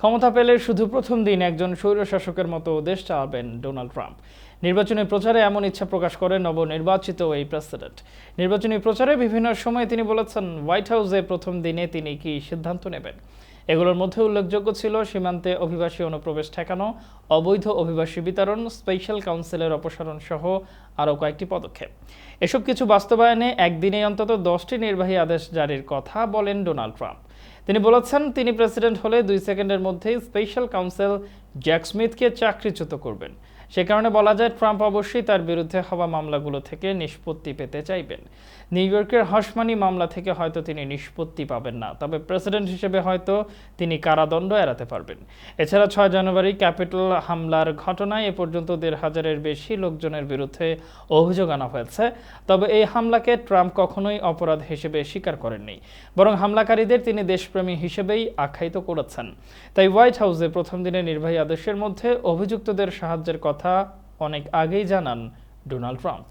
ক্ষমতা পেলে শুধু প্রথম দিন একজন স্বৈরশাসকের মতো দেশ চালাবেন ডোনাল্ড ট্রাম্প। নির্বাচনী প্রচারে এমন ইচ্ছা প্রকাশ করেন নবনির্বাচিত এই প্রেসিডেন্ট। নির্বাচনী প্রচারে বিভিন্ন সময় তিনি বলেছেন, হোয়াইট হাউসে প্রথম দিনে তিনি কি সিদ্ধান্ত নেবেন? এগুলোর মধ্যে উল্লেখযোগ্য ছিল সীমান্তে অভিবাসী অনুপ্রবেশ ঠেকানো, অবৈধ অভিবাসী বিতরণ স্পেশাল কাউন্সিলের অপসারণ সহ আরও কয়েকটি পদক্ষেপ। এসব কিছু বাস্তবায়নে একদিনে অন্তত দশটি নির্বাহী আদেশ জারির কথা বলেন ডোনাল্ড ট্রাম্প। তিনি বলেছেন, তিনি প্রেসিডেন্ট হলে দুই সেকেন্ডের মধ্যেই স্পেশাল কাউন্সিল জ্যাক স্মিথকে চাকরিচ্যুত করবেন। সে কারণে বলা যায় ট্রাম্প অবশ্যই তার বিরুদ্ধে হওয়া মামলাগুলো থেকে নিষ্পত্তি পেতে চাইবেন। নিউ ইয়র্কের হসমানি মামলা থেকে হয়তো তিনি নিষ্পত্তি পাবেন না, তবে প্রেসিডেন্ট হিসেবে হয়তো তিনি কারাদণ্ড এড়াতে পারবেন। এছাড়া ছয় জানুয়ারি ক্যাপিটাল হামলার ঘটনায় এ পর্যন্ত দেড় হাজারের বেশি লোকজনের বিরুদ্ধে অভিযোগ আনা হয়েছে, তবে এই হামলাকে ট্রাম্প কখনোই অপরাধ হিসেবে স্বীকার করেননি, বরং হামলাকারীদের তিনি দেশপ্রেমী হিসেবেই আখ্যায়িত করেছেন। তাই হোয়াইট হাউসে প্রথম দিনের নির্বাহী আদেশের মধ্যে অভিযুক্তদের সাহায্যের কথা অনেক আগেই জানান ডোনাল্ড ট্রাম্প।